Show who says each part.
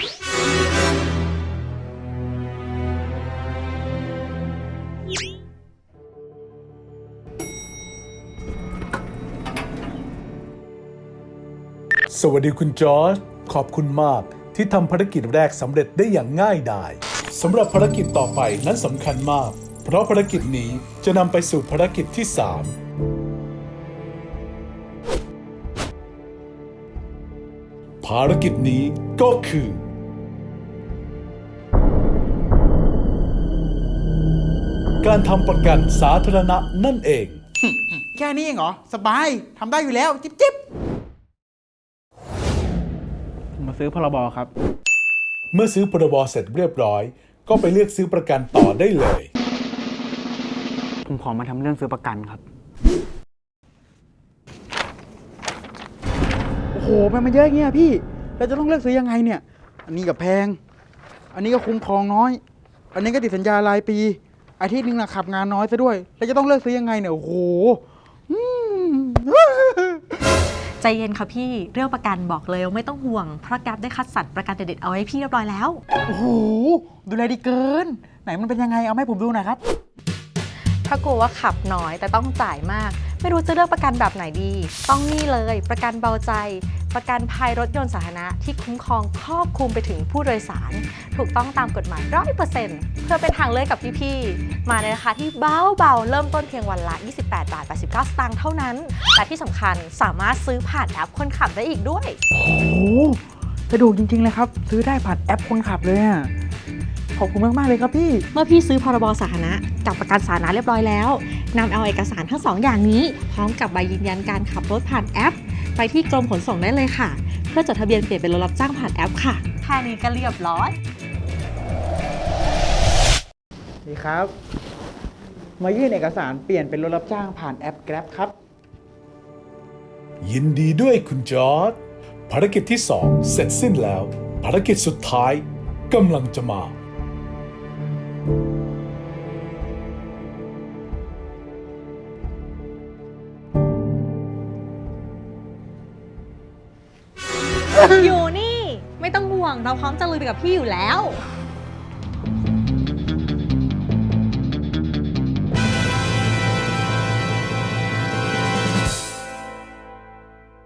Speaker 1: สวัสดีคุณจอร์จขอบคุณมากที่ทำภารกิจแรกสำเร็จได้อย่างง่ายดายสำหรับภารกิจต่อไปนั้นสำคัญมาก เพราะภารกิจนี้จะนำไปสู่ภารกิจที่ 3 ภารกิจนี้ก็คือ การทำประกันสาธารณะนั่นเอง
Speaker 2: แค่นี้เองเหรอ สบายทำได้อยู่แล้ว จิ๊บจิ๊บผมมาซื้อพรบครับ
Speaker 1: เมื่อซื้อพรบเสร็จเรียบร้อย ก็ไปเลือกซื้อประกันต่อได้เลย
Speaker 2: ผมขอมาทำเรื่องซื้อประกันครับ โอ้โหมันมาเยอะอย่างเงี้ยพี่ เราจะต้องเลือกซื้อยังไงเนี่ย อันนี้ก็แพง อันนี้ก็คุ้มครองน้อย อันนี้ก็ติดสัญญารายปี อาทิตย์หนึงนะขับงานน้อยซะด้วยเราจะต้องเลือกซื้อยังไงเนี่ย โอ้โหอืม
Speaker 3: ใจเย็นค่ะพี่เรื่องประกันบอกเลยว่าไม่ต้องห่วงเพราะแกร็บได้คัดสรรประกันเด็ดๆเอาไว้ให้พี่เรียบร้อยแล้ว
Speaker 2: โอ้โห ดูแลดีเกิน ไหนมันเป็นยังไง เอามาให้ผมดูหน่อยครับ
Speaker 3: ถ้ากลัวว่าขับน้อยแต่ต้องจ่ายมาก ไม่รู้จะเลือกประกันแบบไหนดี ต้องนี่เลยประกันเบาใจ ประกันภัยรถยนต์สาธารณะที่คุ้มครองครอบคลุมไปถึงผู้โดยสาร ถูกต้องตามกฎหมายร้อยเปอร์เซ็นต์เพื่อเป็นทางเลือกกับพี่ๆ มาในราคาที่เบาๆ เริ่มต้นเพียงวันละ 28 บาท 89 สตางค์เท่านั้นและที่สำคัญสามารถซื้อผ่านแอปคนขับได้อีกด้วย
Speaker 2: โอ้โหสะดวกจริงๆเลยครับ ซื้อได้ผ่านแอปคนขับเลยอะขอบคุณมากๆเลยครับพี่
Speaker 3: เมื่อพี่ซื้อพรบสาธารณะกับประกันสาธารณะเรียบร้อยแล้ว นำเอาเอกสารทั้งสองอย่างนี้ พร้อมกับใบยืนยันการขับรถผ่านแอป ไปที่กรมขนส่งได้เลยค่ะ เพื่อจดทะเบียนเปลี่ยนเป็นรถรับจ้างผ่านแอปค่ะแค่นี้ก็เรียบร้อย
Speaker 2: ดีครับ มายื่นเอกสารเปลี่ยนเป็นรถรับจ้างผ่านแอป Grab ครับ
Speaker 1: ยินดีด้วยคุณจอร์ดภารกิจที่ 2 เสร็จสิ้นแล้ว ภารกิจสุดท้ายกำลังจะมา
Speaker 3: อยู่นี่ ไม่ต้องห่วงเราพร้อมจะลุยไปกับพี่อยู่แล้ว